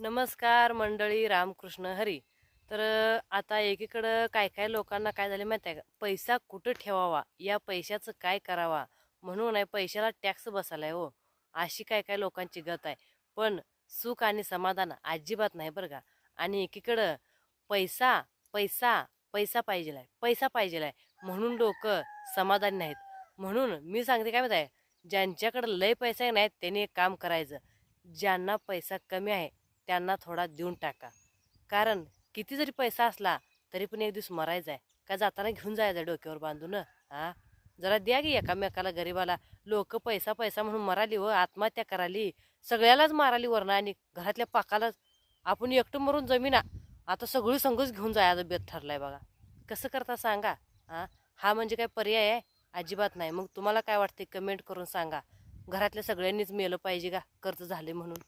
नमस्कार मंडळी रामकृष्ण हरी. तर आता एकीकडं काय काय लोकांना काय झाले माहिती आहे का? पैसा कुठं ठेवावा? या पैशाचं काय करावा? म्हणून आहे पैशाला टॅक्स बसायलाय हो. अशी काय काय लोकांची गत आहे. पण सुख आणि समाधान अजिबात नाही बरं का? आणि एकीकडं पैसा पैसा पैसा पाहिजे आहे पैसा पाहिजे आहे म्हणून लोक समाधानी नाहीत. म्हणून मी सांगते काय माहिती आहे ज्यांच्याकडं लय पैसा नाहीत त्यांनी एक काम करायचं. ज्यांना पैसा कमी आहे त्यांना थोडा देऊन टाका. कारण किती जरी पैसा असला तरी पण एक दिवस मरायचा आहे. का जाताना घेऊन जायचं डोक्यावर बांधून हां? जरा द्या की एकामेकाला गरीबाला. लोक पैसा पैसा म्हणून मराली व आत्महत्या कराली. सगळ्यालाच माराली वरनं आणि घरातल्या पाकालाच आपण एकटं मरून जमीना आता सगळी संघच घेऊन जायचं बेत ठरलाय बघा. कसं करता सांगा हा? हा म्हणजे काय पर्याय आहे? अजिबात नाही. मग तुम्हाला काय वाटते कमेंट करून सांगा. घरातल्या सगळ्यांनीच मेलं पाहिजे का? कर्ज झाले म्हणून.